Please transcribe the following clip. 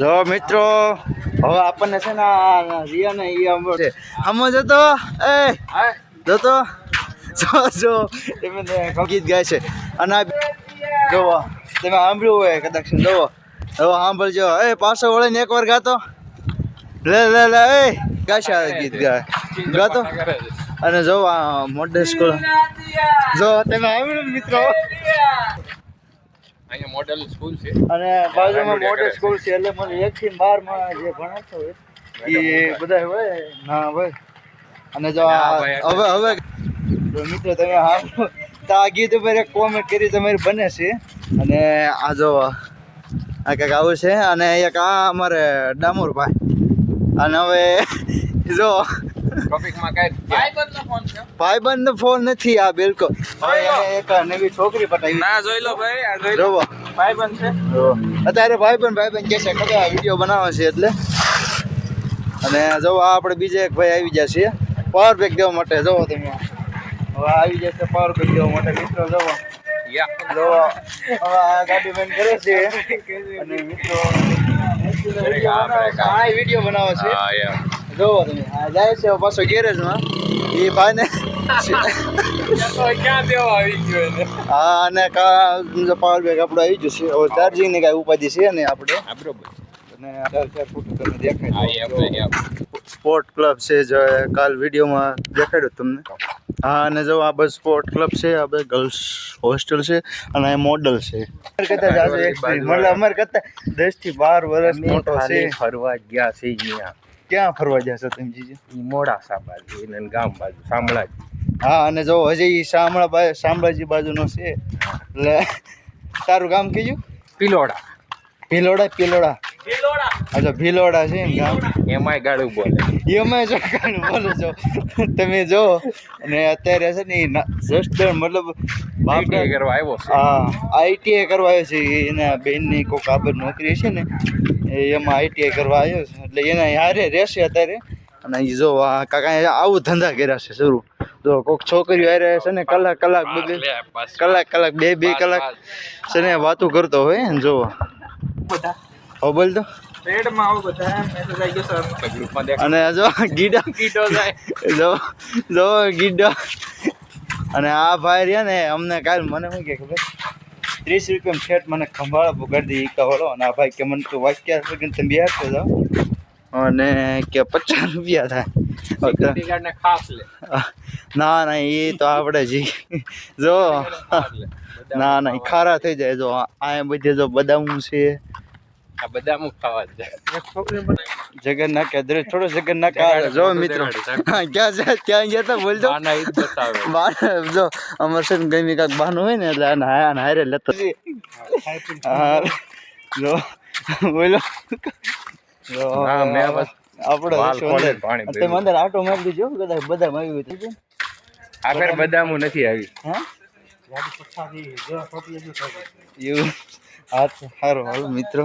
જો મિત્રો હવે આપણને છે ને રિયા ને ઈ આમ છે. આમાં જતો એ જતો જો જો એમને ગીત ગાય છે. અને આ જોવો તમે સાંભળ્યું હોય કદાચ જોવો. હવે સાંભળજો. એ પાછો વળીને એકવાર ગાતો. લે લે લે એ ગાશે છે ગીત ગાય. ગાતો. અને જો આ મોડે સ્કૂલ. જો તમે સાંભળ્યું મિત્રો? અહીંયા મોડેલ સ્કૂલ છે. અને બાજુમાં મોડે સ્કૂલ છે એટલે મને એક થી બારમાં જે ભણાવતો હોય એ બધા હોય ના હોય. અને જો આ હવે હવે મિત્રો તમે હા તો આ ગીત ઉપર એક કોમેન્ટ કરી તમારી બને છે. અને આ જો આ કંઈક આવું છે. અને એક આ અમારે ડામોરભાઈ અને હવે જો ટોપિકમાં કઈ ભાઈબંધ ફોન નથી આ બિલકુલ. એક નવી છોકરી પટાવી. ના જોઈ લો ભાઈ આ જોઈ છે? અત્યારે ભાઈબંધ ભાઈબંધ કે છે ખબર વીડિયો બનાવે છે એટલે. અને જો આ આપણે બીજા એક ભાઈ આવી જશે છે પાવર બેક દેવા માટે જવો તમે હવે આવી જશે પાવર બેક દેવા માટે. મિત્રો જવો. યા. જો હવે ગાડી બંધ કરે છે. અને મિત્રો વીડિયો બનાવે છે. જોવો તમે જાય છે હવે પાછો ગેરેજમાં. એ ભાઈને ક્યાં દેવો આવી ગયો હા અને પાવર બેગ આપણો આવી જશે હવે ચાર્જિંગની કાંઈ ઉપાધિ છે ને આપણે. બરોબર. સ્પોર્ટ ક્લબ છે જે કાલ વિડીયોમાં દેખાડ્યું તમને. હા અને જો આ બસ સ્પોર્ટ ક્લબ છે આ બસ ગર્લ્સ હોસ્ટેલ છે અને આ મોડલ છે. મતલબ અમારે કરતા દસથી બાર વર્ષ મોટો છે. ફરવા ગયા છે અહીંયા. ક્યાં ફરવા જશો તમે જીજુ? ઈ મોડાસા બાજુ એને ગામ બાજુ શામળાજી હા અને જો હજી એ શામળા શામળાજી બાજુનો છે એટલે તારું ગામ કીધું પિલોડા ભીલોડા. પિલોડા અચ્છા ભીલોડા. છે ને ગામ. એમાંય ગાડું બોલે. એમાં જો કાંઈ બોલો છો તમે જો અને અત્યારે છે ને જસ્ટ મતલબ બાપડા કરવા આવ્યો છે. હા આઈટીઆઈ કરવા આવ્યો છે એના બેનની કોઈ આબર નોકરી છે ને એમાં આઈટીઆઈ કરવા આવ્યો છે. એટલે એના હારે રહેશે અત્યારે. અને જો આ કાકા આવું ધંધા કર્યા છે શરૂ. જો કોઈક છોકરીઓ હારે છે ને કલાક કલાક બધી બસ. કલાક કલાક બે બે કલાક છે ને વાતો કરતો હોય ને જો બધા. હો બોલ તો. અને આ જો ગીડા. ગીડો જાય. જો જો ગીડા. અને આ ભાઈ રહ્યા ને અમને કાલ મને શું કે ખબર? ત્રીસ રૂપિયા ફેટ મને ખંભાળો પુગાડી દે કહો અને આ ભાઈ કે મને તું વાક્યા સુધી તમે બેસતો જાઓ અને કે પચાસ રૂપિયા થાય. ના ના એ તો આપણે જી જો. ના ના ખારા થઈ જાય. જો આ બધે જો બદામ છે આ બધા અમુક ખાવા જ જાય. જગન્નાથ થોડો જગન્ના કા જો મિત્રો ક્યાં છે? ક્યાં ગયા તા? બોલજો. બાના ઈ બતાવે. બાર જો અમર ગમી કાક બહાનું હોય ને એટલે આને હાય આને હારે લેતો. જો બોલો. જો ના, મે બસ આપણો. પાણી તમે. અંદર આટો મારી દીજો કદાચ બધા આવી હોય તો આ ફેર બદામું નથી આવી. હા? એવું? હા તો સારું. હાલો મિત્રો.